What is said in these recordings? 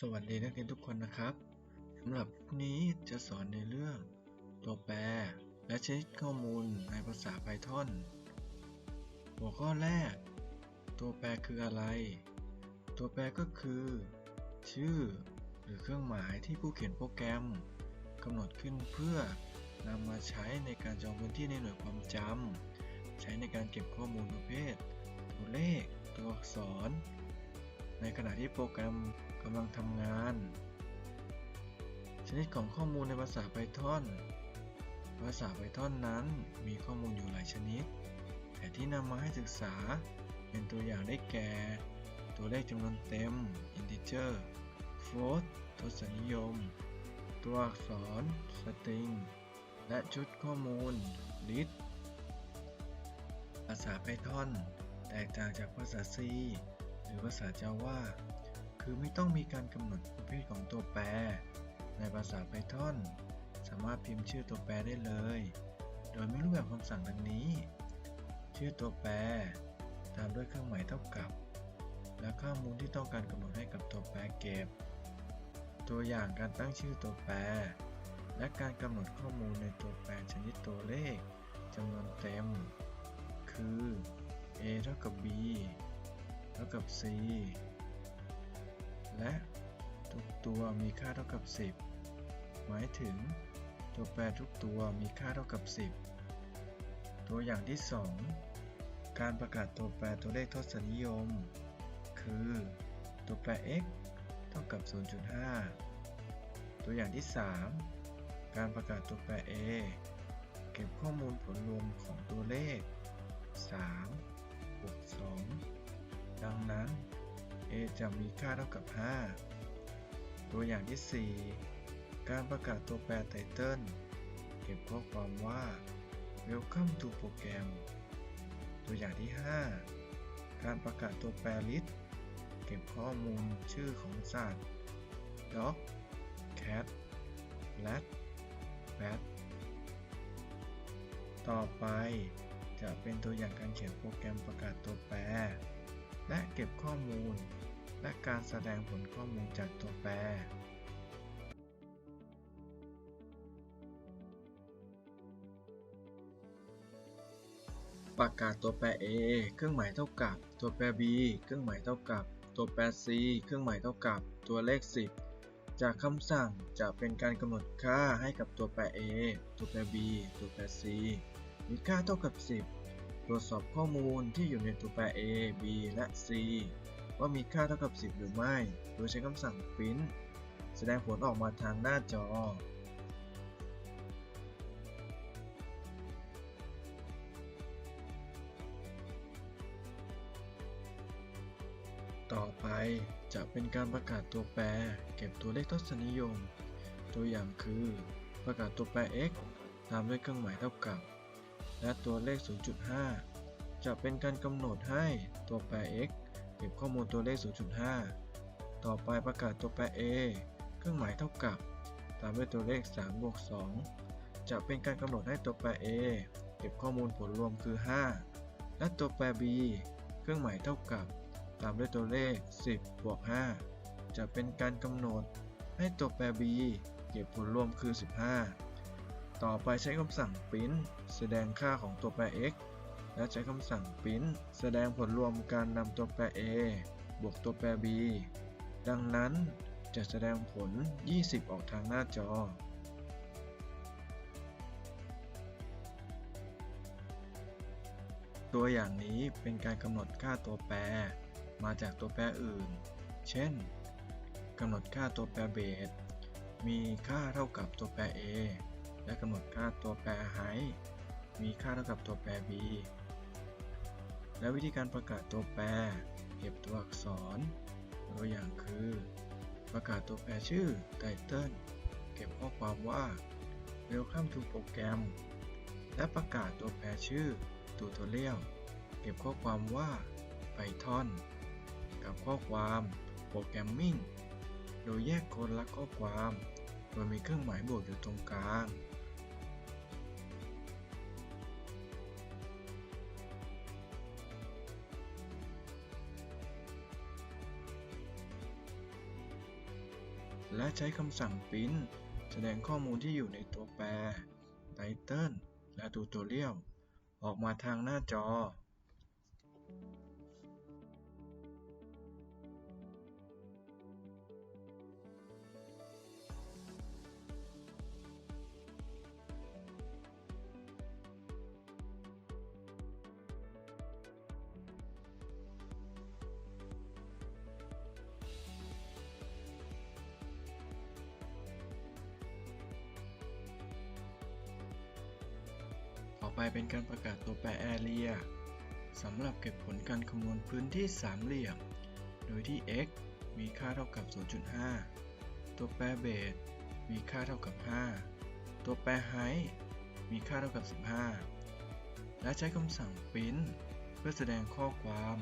สวัสดีนักเรียนทุกคนนะครับสำหรับวันนี้จะสอนในเรื่อง ตัวแปร และชนิดข้อมูลในภาษา Python หัวข้อแรก ตัวแปรคืออะไร ตัวแปรก็คือ ชื่อ หรือเครื่องหมายที่ผู้เขียนโปรแกรมกำหนดขึ้นเพื่อนำมาใช้ในการจองพื้นที่ในหน่วยความจำใช้ในการเก็บข้อมูลประเภท ตัวเลข ตัวอักษร ในขณะที่โปรแกรม กำลังทำงาน ชนิดของข้อมูลในภาษา Python ภาษา Python นั้นมีข้อมูลอยู่หลายชนิด แต่ที่นำมาให้ศึกษาเป็นตัวอย่างได้แก่ ตัวเลขจำนวนเต็ม integer float ทศนิยม ตัวอักษร string และชุดข้อมูล list ภาษา Python แตกต่างจากภาษา C หรือภาษา Java คือไม่ต้องมีการกำหนดประเภทของตัวแปร ในภาษา Python สามารถพิมพ์ชื่อตัวแปรได้เลย โดยไม่รูปแบบคำสั่งดังนี้ ชื่อตัวแปร ตามด้วยเครื่องหมายเท่ากับ และข้อมูลที่ต้องการกำหนดให้กับตัวแปรเก็บ ตัวอย่างการตั้งชื่อตัวแปร และการกำหนดข้อมูลในตัวแปรชนิดตัวเลขจำนวนเต็ม คือ a เท่ากับ b เท่ากับ c และทุกตัวมีค่าเท่ากับ 10 หมายถึง ตัวแปรทุกตัวมีค่าเท่ากับ 10 ตัวอย่างที่ 2 การประกาศตัวแปรตัวเลขทศนิยม คือ ตัวแปร x เท่ากับ 0.5 ตัวอย่างที่ 3 การประกาศตัวแปร a เก็บข้อมูลผลรวมของตัวเลข 3 บวก 2 ดังนั้น a จะมีค่าเท่ากับ 5 ตัวอย่างที่ 4 การประกาศตัวแปรไตเติลเก็บข้อความว่า Welcome to Program ตัวอย่างที่ 5 การประกาศตัวแปร list เก็บข้อมูลชื่อของสัตว์ dog cat rat bat ต่อไปจะเป็นตัวอย่างการเขียนโปรแกรมประกาศตัวแปร และเก็บข้อมูล และการแสดงผลข้อมูลจากตัวแปรประกาศตัวแปร a เครื่องหมายเท่ากับ ตัวแปร b เครื่องหมายเท่ากับ ตัวแปร c เครื่องหมายเท่ากับ ตัวเลข 10 จากคำสั่งจะเป็นการกำหนดค่าให้กับตัวแปร a ตัวแปร b ตัวแปร c มีค่าเท่ากับ 10 ตรวจสอบข้อมูลที่อยู่ในตัวแปร a b และ c ว่ามีค่าเท่ากับ 10 หรือไม่ โดยใช้คำสั่ง print แสดงผลออกมาทางหน้าจอ ต่อไปจะเป็นการประกาศตัวแปร เก็บตัวเลขทศนิยม ตัวอย่างคือ ประกาศตัวแปร x ตามด้วยเครื่องหมายเท่ากับ และตัวเลข 0.5 จะเป็นการกำหนดให้ตัวแปร x เก็บข้อมูลตัวเลข 0.5 ต่อไปประกาศตัวแปร a เครื่องหมายเท่ากับ ตามด้วยตัวเลข3บวก2จะเป็นการกำหนดให้ตัวแปร a เก็บข้อมูลผลรวมคือ 5 และตัวแปร b เครื่องหมายเท่ากับ ตามด้วยตัวเลข 10บวก5จะเป็นการกำหนดให้ตัวแปร b เก็บผลรวมคือ 15 ต่อไปใช้คำสั่ง print แสดงค่าของตัวแปร x และใช้คำสั่ง print แสดงผลรวมการนำตัวแปร a บวกตัวแปร b ดังนั้นจะแสดงผล 20 ออกทางหน้าจอ ตัวอย่างนี้เป็นการกำหนดค่าตัวแปร มาจากตัวแปรอื่น เช่นกำหนดค่าตัวแปรเบสมีค่าเท่ากับตัวแปร a และกำหนดค่าตัวแปร height มีค่าเท่ากับตัวแปร b และวิธีการประกาศตัวแปร เก็บตัวอักษร ตัวอย่างคือ ประกาศตัวแปรชื่อ title เก็บข้อความว่า welcome to program และประกาศตัวแปรชื่อ tutorial เก็บข้อความว่า Python กับข้อความ programming โดยแยกคนละข้อความ โดยมีเครื่องหมายบวกอยู่ตรงกลาง และใช้คำสั่ง print แสดงข้อมูลที่อยู่ในตัวแปร title และ tutorial ออกมาทางหน้าจอต่อ สำหรับเก็บผลการคำนวณพื้นที่สามเหลี่ยม โดยที่ x มีค่าเท่ากับ 0.5 ตัวแปร base มีค่าเท่ากับ 5 ตัวแปร height มีค่าเท่ากับ 15 และใช้คำสั่ง print เพื่อแสดงข้อความ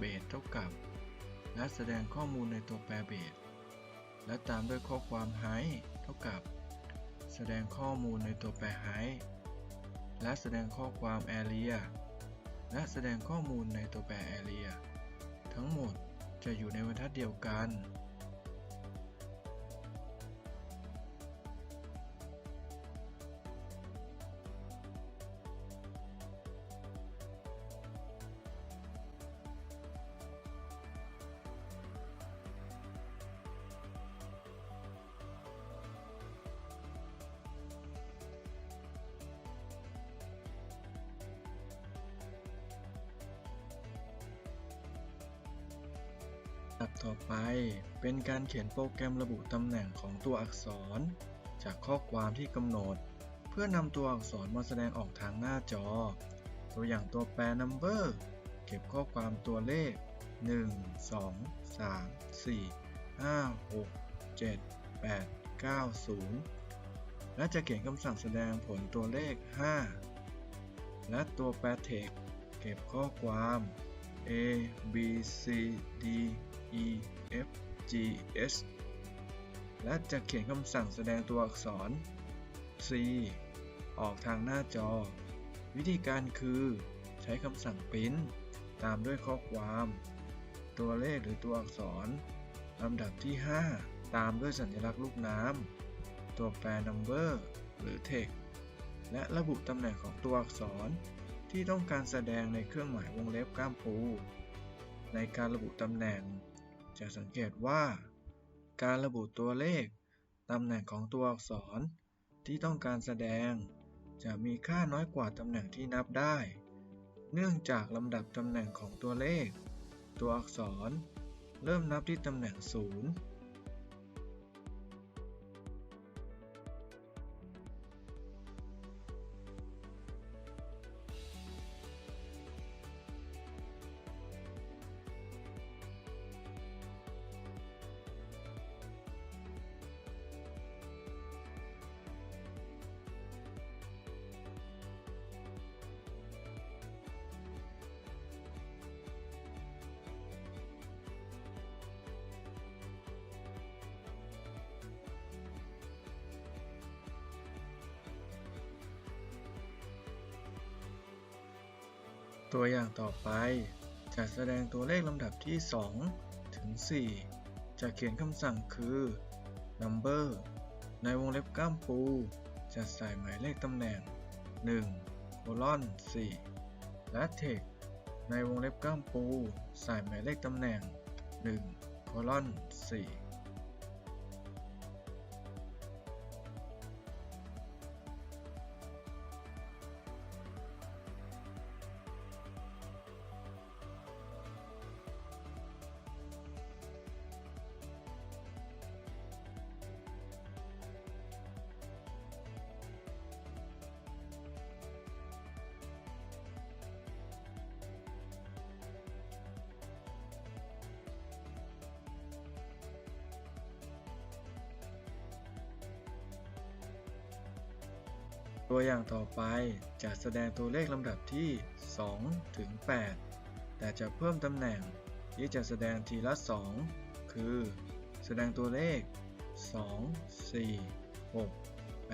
base เท่ากับ และแสดงข้อมูลในตัวแปร base และตามด้วยข้อความ height เท่ากับ แสดงข้อมูลในตัวแปร height และแสดงข้อความ area และแสดงข้อมูลในตัวแปร area ทั้งหมดจะอยู่ในบรรทัดเดียวกัน เป็นการเขียนโปรแกรมระบุตำแหน่งของตัวอักษร จากข้อความที่กำหนด เพื่อนำตัวอักษรมาแสดงออกทางหน้าจอ ตัวอย่างตัวแปร number เก็บข้อความตัวเลข 1 2 3 4 5 6 7 8 9 0 และจะเขียนคำสั่งแสดงผลตัวเลข 5 และตัวแปร text เก็บข้อความ A B C D E F G H และจะเขียนคำสั่งแสดงตัวอักษร C ออกทางหน้าจอ วิธีการคือใช้คำสั่ง print ตามด้วยข้อความ ตัวเลขหรือตัวอักษรลำดับที่ 5 ตามด้วยสัญลักษณ์ลูกน้ำ ตัวแปร number หรือ text และระบุตำแหน่งของตัวอักษรที่ต้องการแสดงในเครื่องหมายวงเล็บกล้ามปู ในการระบุตำแหน่ง จะสังเกตว่า การระบุตัวเลขตำแหน่งของตัวอักษรที่ต้องการแสดง จะมีค่าน้อยกว่าตำแหน่งที่นับได้ เนื่องจากลำดับตำแหน่งของตัวเลข ตัวอักษร เริ่มนับที่ตำแหน่ง 0 ตัวอย่างต่อไป จะแสดงตัวเลขลำดับที่ 2 ถึง 4 จะเขียนคำสั่งคือ number ในวงเล็บกล้ามปู จะใส่หมายเลขตำแหน่ง1 colon 4และ text ในวงเล็บกล้ามปู ใส่หมายเลขตำแหน่ง1 colon 4 ตัวอย่างต่อไปจะแสดงตัวเลขลำดับที่ 2 ถึง 8 แต่จะเพิ่มตำแหน่งที่จะแสดงทีละ 2 คือ แสดงตัวเลข 2 4 6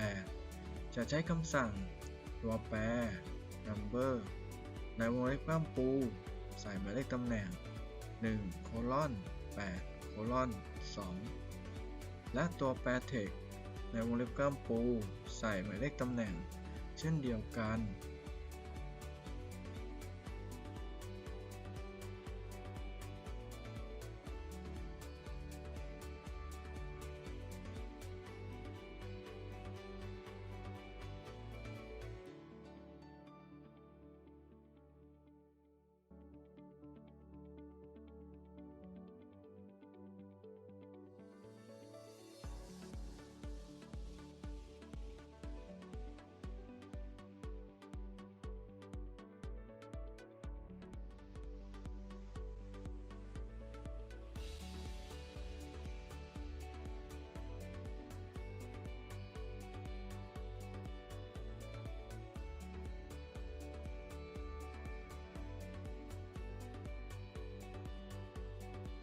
8 จะใช้คำสั่งตัวแปร number ในวงเล็บกล้ามปู ใส่หมายเลขตำแหน่ง 1 โคลอน8โคลอน2และตัวแปร text ในวงเล็บกล้ามปู ใส่หมายเลขตำแหน่ง เช่นเดียวกัน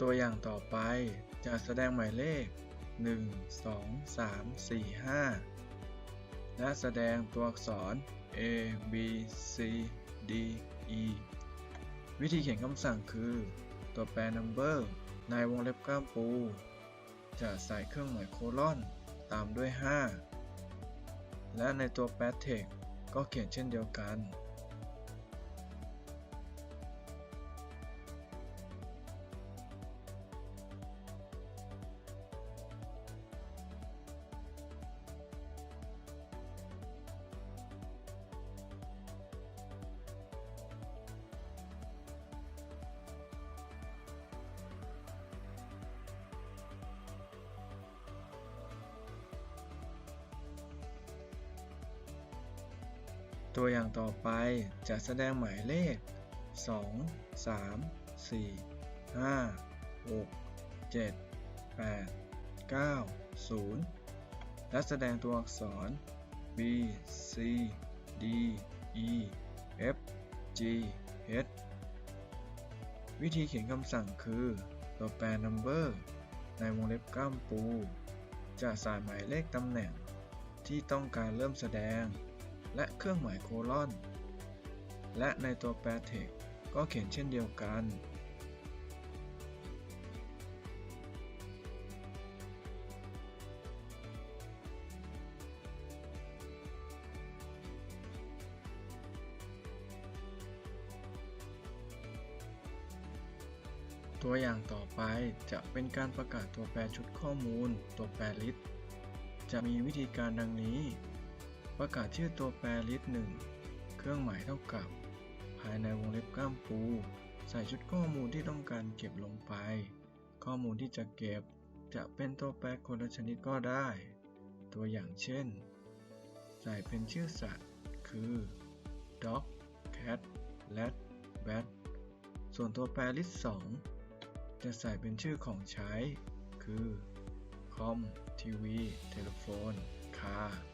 ตัวอย่างต่อไปจะแสดงหมายเลข 1 2 3 4 5 และแสดงตัวอักษร A B C D E วิธีเขียนคำสั่งคือ ตัวแปร number ในวงเล็บกล้ามปู จะใส่เครื่องหมายโคลอนตามด้วย 5 และในตัวแปร text ก็เขียนเช่นเดียวกัน ต่อไปจะแสดงหมายเลข 2 3 4 5 6 7 8 9 0 และแสดงตัวอักษร B C D E F G H วิธีเขียนคำสั่งคือตัวแปร number ในวงเล็บกล้ามปู จะใส่หมายเลขตำแหน่งที่ต้องการเริ่มแสดง และเครื่องหมายโคลอน และในตัวแปร text ก็เขียนเช่นเดียวกัน ตัวอย่างต่อไปจะเป็นการประกาศตัวแปรชุดข้อมูล ตัวแปร list จะมีวิธีการดังนี้ ประกาศชื่อตัวแปร list 1เครื่องหมายเท่ากับ ภายในวงเล็บกล้ามปู ใส่ชุดข้อมูลที่ต้องการเก็บลงไป ข้อมูลที่จะเก็บ จะเป็นตัวแปรคนละชนิดก็ได้ ตัวอย่างเช่น ใส่เป็นชื่อสัตว์ คือ dog cat rat bat ส่วนตัวแปร list 2จะใส่เป็นชื่อของใช้ คือคอมทีวีเทเลโฟนคาร์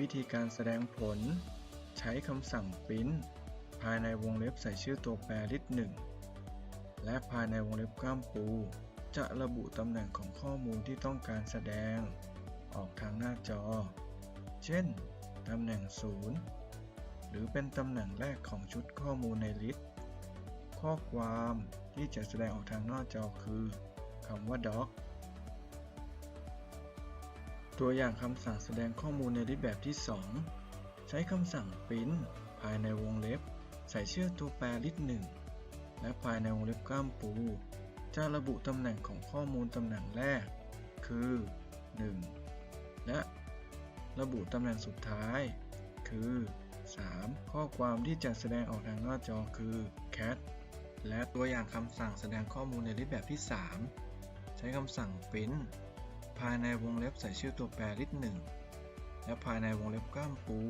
วิธีการแสดงผล ใช้คำสั่ง print ภายในวงเล็บใส่ชื่อตัวแปร list 1และภายในวงเล็บกล้ามปู จะระบุตำแหน่งของข้อมูลที่ต้องการแสดง ออกทางหน้าจอ เช่น ตำแหน่ง 0 หรือเป็นตำแหน่งแรกของชุดข้อมูลใน list ข้อความที่จะแสดงออกทางหน้าจอคือคำว่า doc ตัวอย่างคำสั่งแสดงข้อมูลในรูปแบบที่ 2 ใช้คำสั่ง print ภายในวงเล็บ ใส่ชื่อตัวแปร list 1และภายในวงเล็บกล้ามปู จะระบุตำแหน่งของข้อมูลตำแหน่งแรก คือ 1 และระบุตำแหน่งสุดท้าย คือ 3 ข้อความที่จะแสดงออกทางหน้าจอคือ cat และตัวอย่างคำสั่งแสดงข้อมูลในรูปแบบที่ 3 ใช้คำสั่ง print ภายในวงเล็บใส่ชื่อตัวแปร list 1และภายในวงเล็บกล้ามปู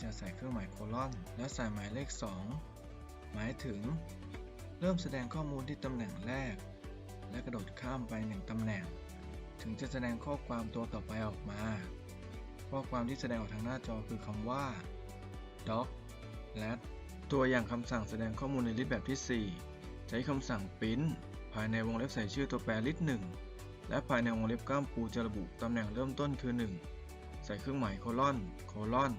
จะใส่เครื่องหมายโคลอน และใส่หมายเลข 2 หมายถึง เริ่มแสดงข้อมูลที่ตำแหน่งแรก และกระโดดข้ามไป 1 ตำแหน่ง ถึงจะแสดงข้อความตัวต่อไปออกมา ข้อความที่แสดงออกทางหน้าจอคือคำว่า doc lat ตัวอย่างคำสั่งแสดงข้อมูลในลิสต์แบบที่ 4 ใช้คำสั่ง print ภายในวงเล็บใส่ชื่อตัวแปรลิสต์1 และภายในวงเล็บกล้ามปูจะระบุตำแหน่งเริ่มต้นคือ 1 ใส่เครื่องหมายโคลอน โคลอน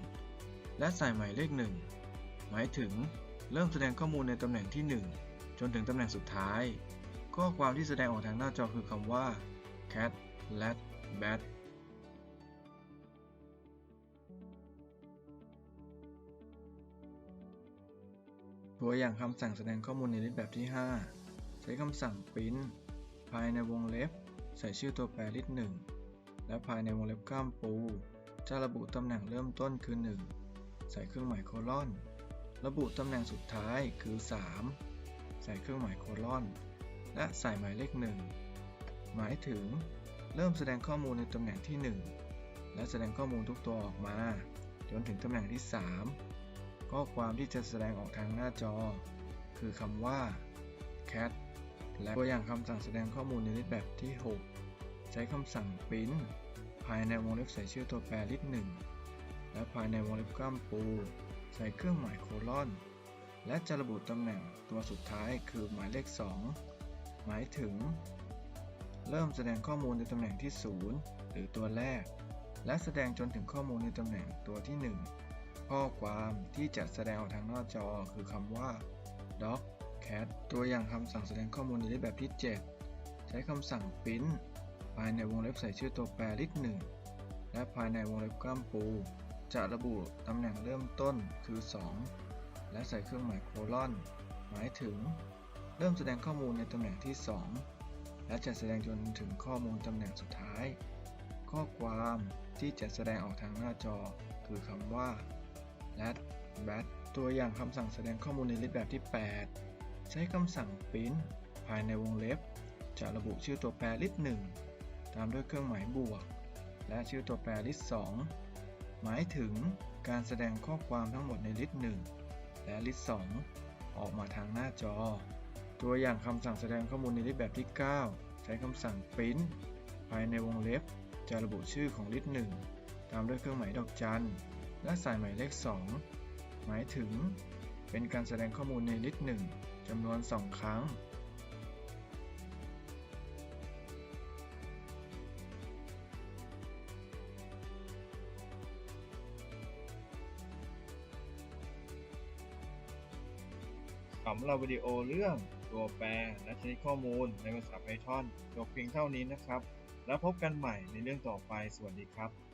และใส่หมายเลข 1 หมายถึงเริ่มแสดงข้อมูลในตำแหน่งที่ 1 จนถึงตำแหน่งสุดท้าย ข้อความที่แสดงออกทางหน้าจอคือคำว่า cat lat bat ตัวอย่างคำสั่งแสดงข้อมูลในลิสต์แบบที่ 5 ใช้คำสั่ง print ภายในวงเล็บ ใส่ชื่อตัวแปรลิต์1และภายในวงเล็บกล้ามปู จะระบุตำแหน่งเริ่มต้นคือ 1 ใส่เครื่องหมายโคลอน ระบุตำแหน่งสุดท้ายคือ 3 ใส่เครื่องหมายโคลอน และใส่หมายเลข 1 หมายถึง เริ่มแสดงข้อมูลในตำแหน่งที่ 1 และแสดงข้อมูลทุกตัวออกมา จนถึงตำแหน่งที่ 3 ข้อความที่จะแสดงออกทางหน้าจอ คือคำว่า cat และตัวอย่างคำสั่งแสดงข้อมูลในลิสต์แบบที่ 6 ใช้คำสั่ง print ภายในวงเล็บใส่ชื่อตัวแปรลิสต์1และภายในวงเล็บกล้ามปู ใส่เครื่องหมายโคลอน และจะระบุตำแหน่งตัวสุดท้ายคือหมายเลข 2 หมายถึง เริ่มแสดงข้อมูลในตำแหน่งที่ 0 หรือตัวแรก และแสดงจนถึงข้อมูลในตำแหน่งตัวที่ 1 ข้อความที่จะแสดงออกทางหน้าจอคือคำว่า doc cat ตัวอย่างคำสั่งแสดงข้อมูลในรูปแบบที่ 7 ใช้คำสั่ง print ภายในวงเล็บใส่ชื่อตัวแปรลิสต์1และภายในวงเล็บกล้ามปู จะระบุตำแหน่งเริ่มต้นคือ 2 และใส่เครื่องหมายโคลอน หมายถึง เริ่มแสดงข้อมูลในตำแหน่งที่ 2 และจะแสดงจนถึงข้อมูลตำแหน่งสุดท้าย ข้อความที่จะแสดงออกทางหน้าจอ คือคำว่า lat bat ตัวอย่างคำสั่งแสดงข้อมูลในลิสต์แบบที่ 8 ใช้คำสั่ง print ภายในวงเล็บ จะระบุชื่อตัวแปรลิสต์1ตามด้วยเครื่องหมายบวก และชื่อตัวแปรลิสต์2หมายถึงการแสดงข้อความทั้งหมดในลิสต์1และลิสต์2ออกมาทางหน้าจอ ตัวอย่างคำสั่งแสดงข้อมูลในลิสต์แบบที่ 9 ใช้คำสั่ง print ภายในวงเล็บ จะระบุชื่อของลิสต์1ตามด้วยเครื่องหมายดอกจันและใส่หมายเลข 2 หมายถึงเป็นการแสดงข้อมูลในลิสต์1 จำนวน 2 ครั้ง สำหรับวิดีโอเรื่องตัวแปรและใช้ข้อมูลในภาษา Python จบเพียงเท่านี้นะครับ แล้วพบกันใหม่ในเรื่องต่อไป สวัสดีครับ